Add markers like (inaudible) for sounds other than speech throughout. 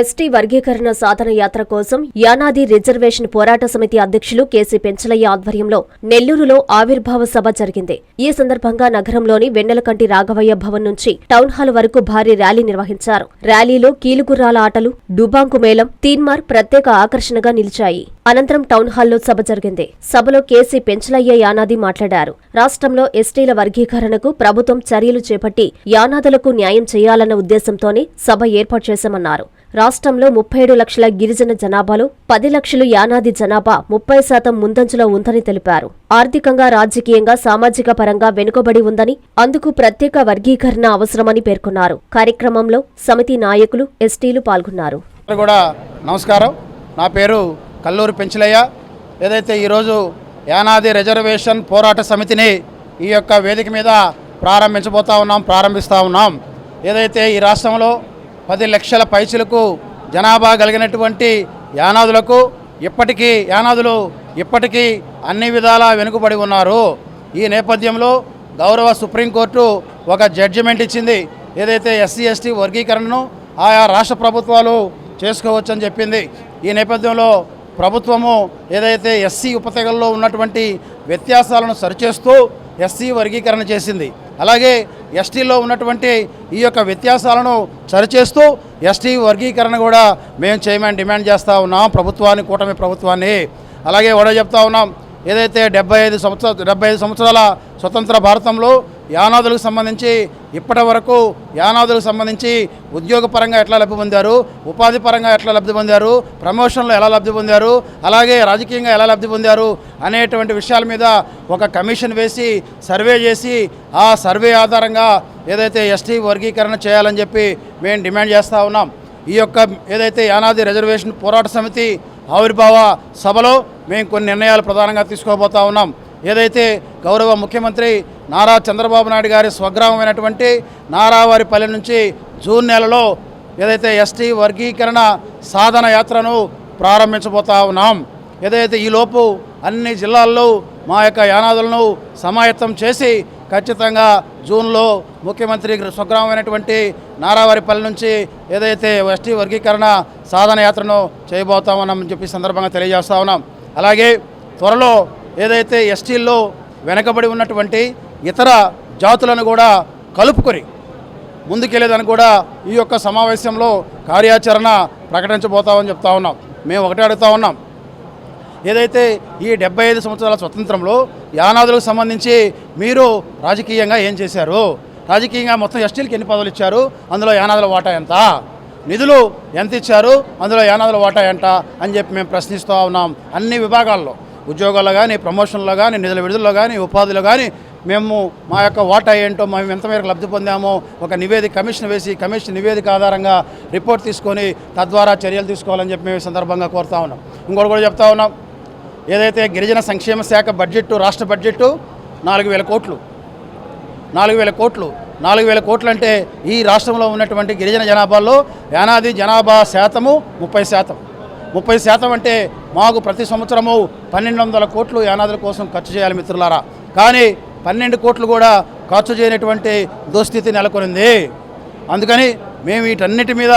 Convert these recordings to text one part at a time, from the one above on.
ST వర్గీకరణ సాధన యాత్ర కోసం యానాది రిజర్వేషన్ పోరాట సమితి అధ్యక్షులు కేసీ పెంచలయ్య ఆధ్వర్యంలో నెల్లూరులో ఆవిర్భావ సభ జరిగింది. ఈ సందర్భంగా నగరంలోని వెన్నెలకంటి రాఘవయ్య భవన్ నుంచి టౌన్ హాల్ వరకు భారీ ర్యాలీ నిర్వహించారు. ర్యాలీలో కీలుగుర్రాల ఆటలు డుబాంకు మేళం తీన్మార్ ప్రత్యేక ఆకర్షణగా నిలిచాయి. అనంతరం టౌన్ హాల్లో సభ జరిగింది. సభలో కేసీ పెంచలయ్య యానాది మాట్లాడారు. రాష్ట్రంలో ఎస్టీల వర్గీకరణకు ప్రభుత్వం చర్యలు చేపట్టి యానాదులకు న్యాయం చేయాలన్న ఉద్దేశంతోనే సభ ఏర్పాటు చేశామన్నారు. రాష్ట్రంలో ముప్పై ఏడు లక్షల గిరిజన జనాభాలో పది లక్షలు యానాది జనాభా ముప్పై శాతం ముందంజలో ఉందని తెలిపారు. ఆర్థికంగా రాజకీయంగా సామాజిక పరంగా వెనుకబడి ఉందని అందుకు ప్రత్యేక వర్గీకరణ అవసరమని పేర్కొన్నారు. కార్యక్రమంలో సమితి నాయకులు ఎస్టీలు పాల్గొన్నారు. కూడా నమస్కారం. నా పేరు కల్లూరు పెంచలయ్య. ఏదైతే ఈరోజు యానాది రిజర్వేషన్ పోరాట సమితిని ఈ యొక్క వేదిక మీద ప్రారంభించబోతా ఉన్నాం ప్రారంభిస్తూ ఉన్నాం. ఏదైతే ఈ రాష్ట్రంలో పది లక్షల పైసలకు జనాభా కలిగినటువంటి యానాదులకు ఇప్పటికీ యానాదులు ఇప్పటికీ అన్ని విధాలా వెనుకబడి ఉన్నారు. ఈ నేపథ్యంలో గౌరవ సుప్రీంకోర్టు ఒక జడ్జిమెంట్ ఇచ్చింది. ఏదైతే ఎస్సీ ఎస్టీ వర్గీకరణను ఆయా రాష్ట్ర ప్రభుత్వాలు చేసుకోవచ్చని చెప్పింది. ఈ నేపథ్యంలో ప్రభుత్వము ఏదైతే ఎస్సీ ఉపతెగల్లో ఉన్నటువంటి వ్యత్యాసాలను సరిచేస్తూ ఎస్సీ వర్గీకరణ చేసింది. అలాగే ఎస్టీలో ఉన్నటువంటి ఈ యొక్క వ్యత్యాసాలను సరిచేస్తూ ఎస్టీ వర్గీకరణ కూడా మేము చేయమని డిమాండ్ చేస్తూ ఉన్నాం ప్రభుత్వాన్ని కూటమి ప్రభుత్వాన్ని. అలాగే కూడా చెప్తా ఉన్నాం ఏదైతే డెబ్బై ఐదు సంవత్సర డెబ్బై ఐదు సంవత్సరాల స్వతంత్ర భారతంలో యానాదులకు సంబంధించి ఇప్పటి వరకు యానాదులకు సంబంధించి ఉద్యోగపరంగా ఎట్లా లబ్ధి పొందారు ఉపాధి పరంగా ఎట్లా లబ్ధి పొందారు ప్రమోషన్లో ఎలా లబ్ధి పొందారు అలాగే రాజకీయంగా ఎలా లబ్ధి పొందారు అనేటువంటి విషయాల మీద ఒక కమిషన్ వేసి సర్వే చేసి ఆ సర్వే ఆధారంగా ఏదైతే ఎస్టీ వర్గీకరణ చేయాలని చెప్పి మేము డిమాండ్ చేస్తూ ఉన్నాం. ఈ యొక్క ఏదైతే యానాది రిజర్వేషన్ పోరాట సమితి ఆవిర్భావ సభలో మేము కొన్ని నిర్ణయాలు ప్రధానంగా తీసుకోబోతా ఉన్నాం. ఏదైతే గౌరవ ముఖ్యమంత్రి నారా చంద్రబాబు నాయుడు గారి స్వగ్రామమైనటువంటి నారావారిపల్లి నుంచి జూన్ నెలలో ఏదైతే ఎస్టీ వర్గీకరణ సాధన యాత్రను ప్రారంభించబోతా ఉన్నాం. ఏదైతే ఈలోపు అన్ని జిల్లాల్లో మా యొక్క యానాదులను సమాయత్తం చేసి ఖచ్చితంగా జూన్లో ముఖ్యమంత్రి స్వగ్రామమైనటువంటి నారావారిపల్లి నుంచి ఏదైతే ఎస్టీ వర్గీకరణ సాధన యాత్రను చేయబోతామని చెప్పి సందర్భంగా తెలియజేస్తా ఉన్నాం. అలాగే త్వరలో ఏదైతే ఎస్టీల్లో వెనకబడి ఉన్నటువంటి ఇతర జాతులను కూడా కలుపుకొని ముందుకెళ్ళేదని కూడా ఈ యొక్క సమావేశంలో కార్యాచరణ ప్రకటించబోతామని చెప్తా ఉన్నాం. మేము ఒకటే అడుగుతా ఉన్నాం. ఏదైతే ఈ డెబ్బై ఐదు సంవత్సరాల స్వతంత్రంలో యానాదులకు సంబంధించి మీరు రాజకీయంగా ఏం చేశారు? రాజకీయంగా మొత్తం ఎస్టీలకి ఎన్ని పదవులు ఇచ్చారు? అందులో యానాదుల వాటా ఎంత? నిధులు ఎంత ఇచ్చారు? అందులో యానాదుల వాటా ఎంత? అని చెప్పి మేము ప్రశ్నిస్తూ ఉన్నాం అన్ని విభాగాల్లో. ఉద్యోగాల్లో కానీ ప్రమోషన్లో కానీ నిధుల విడుదలలో కానీ ఉపాధిలో కానీ మేము మా యొక్క వాటా ఏంటో మేము ఎంతమేరకు లబ్ధి పొందామో ఒక నివేదిక కమిషన్ వేసి కమిషన్ నివేదిక ఆధారంగా రిపోర్ట్ తీసుకొని తద్వారా చర్యలు తీసుకోవాలని చెప్పి మేము సందర్భంగా కోరుతా ఉన్నాం. ఇంకోటి కూడా చెప్తా ఉన్నాం. ఏదైతే గిరిజన సంక్షేమ శాఖ బడ్జెట్ రాష్ట్ర బడ్జెట్ నాలుగు వేల కోట్లు. నాలుగు వేల కోట్లు. నాలుగు వేల కోట్లు అంటే ఈ రాష్ట్రంలో ఉన్నటువంటి గిరిజన జనాభాలో యానాది జనాభా శాతము ముప్పై శాతం. ముప్పై శాతం అంటే మాకు ప్రతి సంవత్సరము పన్నెండు వందల కోట్లు యానాదుల కోసం ఖర్చు చేయాలి మిత్రులారా. కానీ పన్నెండు కోట్లు కూడా ఖర్చు చేయనటువంటి దుస్థితి నెలకొనింది. అందుకని మేము వీటన్నిటి మీద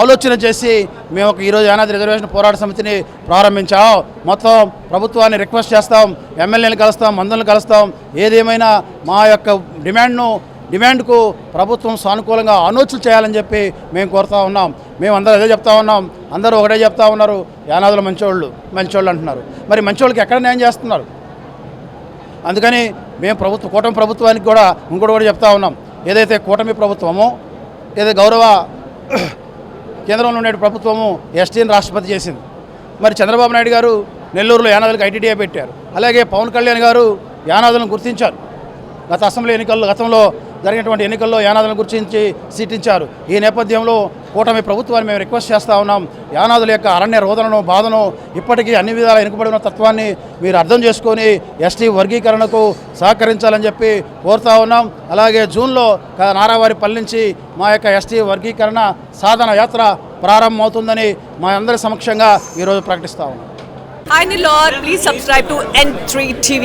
ఆలోచన చేసి మేము ఒక ఈరోజు యానాది రిజర్వేషన్ పోరాట సమితిని ప్రారంభించాం. మొత్తం ప్రభుత్వాన్ని రిక్వెస్ట్ చేస్తాం. ఎమ్మెల్యేలు కలుస్తాం మందులను కలుస్తాం. ఏదేమైనా మా యొక్క డిమాండ్ను డిమాండ్కు ప్రభుత్వం సానుకూలంగా ఆలోచన చేయాలని చెప్పి మేము కోరుతా ఉన్నాం. మేము అందరూ అదే చెప్తా ఉన్నాం. అందరూ ఒకటే చెప్తా ఉన్నారు. యానాదులు మంచోళ్ళు మంచోళ్ళు అంటున్నారు. మరి మంచోళ్ళకి ఎక్కడ న్యాయం చేస్తున్నారు? అందుకని మేము ప్రభుత్వ కూటమి ప్రభుత్వానికి కూడా ఇంకోటి కూడా చెప్తా ఉన్నాం. ఏదైతే కూటమి ప్రభుత్వమో ఏదైతే గౌరవ (clears throat) కేంద్రంలో ఉండే ప్రభుత్వము ఎస్టీని రాష్ట్రపతి చేసింది. మరి చంద్రబాబు నాయుడు గారు నెల్లూరులో యానాదులకు ఐటీడీఏ పెట్టారు. అలాగే పవన్ కళ్యాణ్ గారు యానాదులను గుర్తించారు. గత అసెంబ్లీ ఎన్నికల్లో గతంలో జరిగినటువంటి ఎన్నికల్లో యానాదులను గుర్తించి సీటించారు. ఈ నేపథ్యంలో కూటమి ప్రభుత్వాన్ని మేము రిక్వెస్ట్ చేస్తూ ఉన్నాం. యానాదుల యొక్క అరణ్య రోదనను బాధను ఇప్పటికీ అన్ని విధాల వెనుకబడిన తత్వాన్ని మీరు అర్థం చేసుకొని ఎస్టీ వర్గీకరణకు సహకరించాలని చెప్పి కోరుతా ఉన్నాం. అలాగే జూన్లో నారావారి నారావారిపల్లి నుంచి మా యొక్క ఎస్టీ వర్గీకరణ సాధన యాత్ర ప్రారంభమవుతుందని మా అందరి సమక్షంగా ఈరోజు ప్రకటిస్తా ఉన్నాం. Hi Nilor, please subscribe to N3 TV.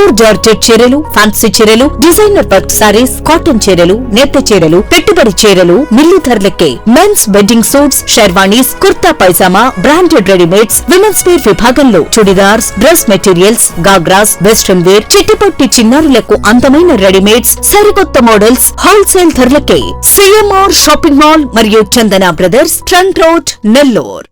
Pure georgette చీరలు ఫ్యాన్సీ చీరలు డిజైనర్ వర్క్ సారీస్ కాటన్ చీరలు నేత చీరలు పెట్టుబడి చీరలు మిల్లు ధరలకే. Men's wedding suits sherwanis kurta pyjama branded readymades women's wear విభాగంలో churidars dress materials ghagras western wear చిట్టిపొట్టి చిన్నారులకు అందమైన రెడీమేడ్స్ సరికొత్త మోడల్స్ హోల్సేల్ ధరలకే. సిఎంఆర్ షాపింగ్ మాల్ మరియు Chandana brothers trunk road Nellore